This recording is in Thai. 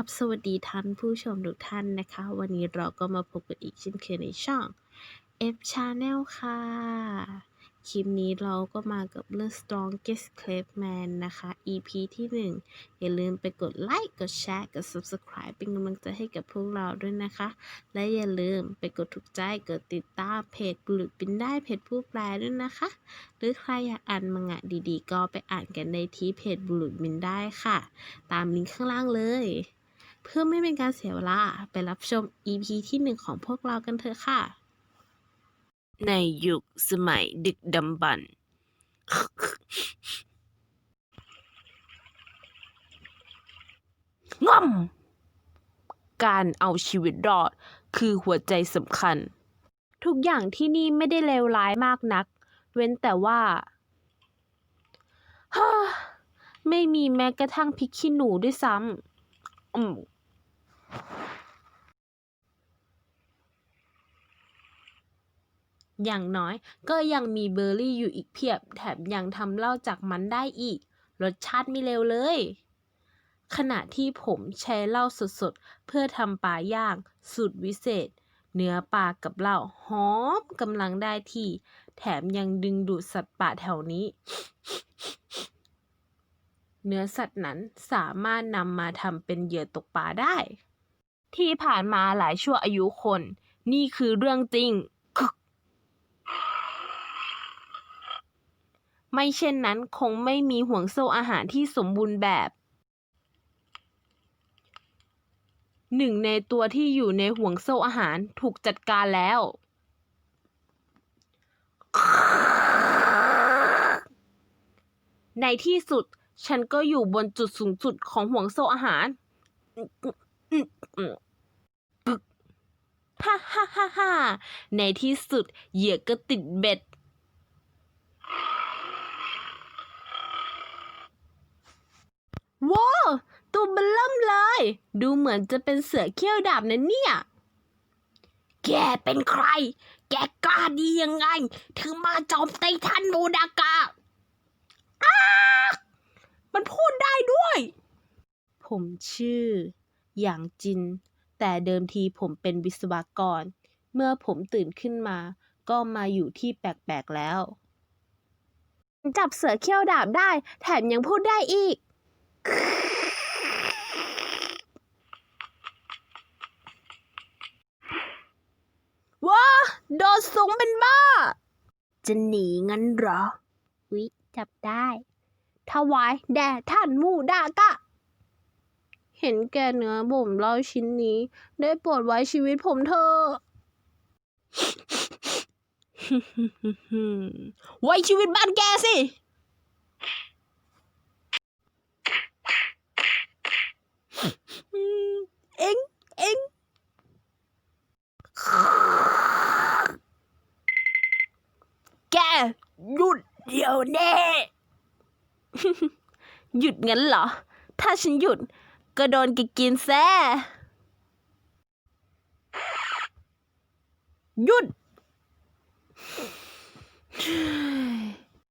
ครับ สวัสดีท่านผู้ชมทุกท่านนะคะ วันนี้เราก็มาพบกันอีกเช่นเคยในช่อง F Channel ค่ะ คลิปนี้เราก็มากับเรื่อง Strongest Club Man นะคะ EP ที่ 1 อย่าลืมไปกดไลค์ กดแชร์ กด Subscribe เป็นกำลังใจให้กับพวกเราด้วยนะคะ และอย่าลืมไปกดถูกใจ กดติดตามเพจบุรุษบินได้เพจผู้แปลด้วยนะคะ หรือใครอยากอ่านมังงะดีๆ ก็ไปอ่านกันในที่เพจบุรุษบินได้ค่ะ ตามลิงก์ข้างล่างเลย พื่อไม่เป็นการเสียเวลา ไปรับชม EP ที่หนึ่งของพวกเรากันเถอะค่ะ ในยุคสมัยดึกดำบรรพ์ง่อม การเอาชีวิตรอดคือหัวใจสำคัญ ทุกอย่างที่นี่ไม่ได้เลวร้ายมากนัก เว้นแต่ว่าฮ่าไม่มีแม้กระทั่งพริกขี้หนูด้วยซ้ำ อย่างน้อยก็ยังมีเบอร์รี่อยู่อีกเพียบ แถมยังทำเหล้าจากมันได้อีก รสชาติไม่เลวเลย ขณะที่ผมใช้เหล้าสดๆ เพื่อทำปลาย่าง สูตรวิเศษ เนื้อปลากับเหล้าหอมกำลังได้ที่ แถมยังดึงดูดสัตว์ป่าแถวนี้ เนื้อสัตว์นั้นสามารถนำมาทำเป็นเหยื่อตกปลาได้ ที่ผ่านมาหลายชั่วอายุคน นี่คือเรื่องจริง ไม่เช่นนั้นคงไม่มีห่วงโซ่อาหารที่สมบูรณ์แบบ หนึ่งในตัวที่อยู่ในห่วงโซ่อาหารถูกจัดการแล้ว ในที่สุดฉันก็อยู่บนจุดสูงสุดของห่วงโซ่อาหาร ฮ่าฮ่าฮ่าฮ่าในที่สุดเหยื่อก็ติดเบ็ด ว้าว ตัวเบลเริ่มเลย ดูเหมือนจะเป็นเสือเขี้ยวดาบนะเนี่ย แกเป็นใคร แกกล้าดียังไง ถึงมาโจมตีท่านมูดากะอ้ามันพูดได้ด้วย ผมชื่อ หยางจินแต่เดิมทีผมเป็นวิศวกร เมื่อผมตื่นขึ้นมา ก็มาอยู่ที่แปลกๆแล้ว จับเสือเขี้ยวดาบได้ แถมยังพูดได้อีก ว้า โดดสูงเป็นบ้า จะหนีงั้นเหรอ วิจับได้ถวายแด่ท่านมูดากะ เห็นแก่เนื้อบ่มเล่าชิ้นนี้ ได้โปรดไว้ชีวิตผมเถอะไว้ชีวิตบ้านแกสิเอ็งเอ็งแกหยุดเดี๋ยวแน่หยุดงั้นเหรอ ถ้าฉันหยุด ก็โดนแกกินแซ่หยุด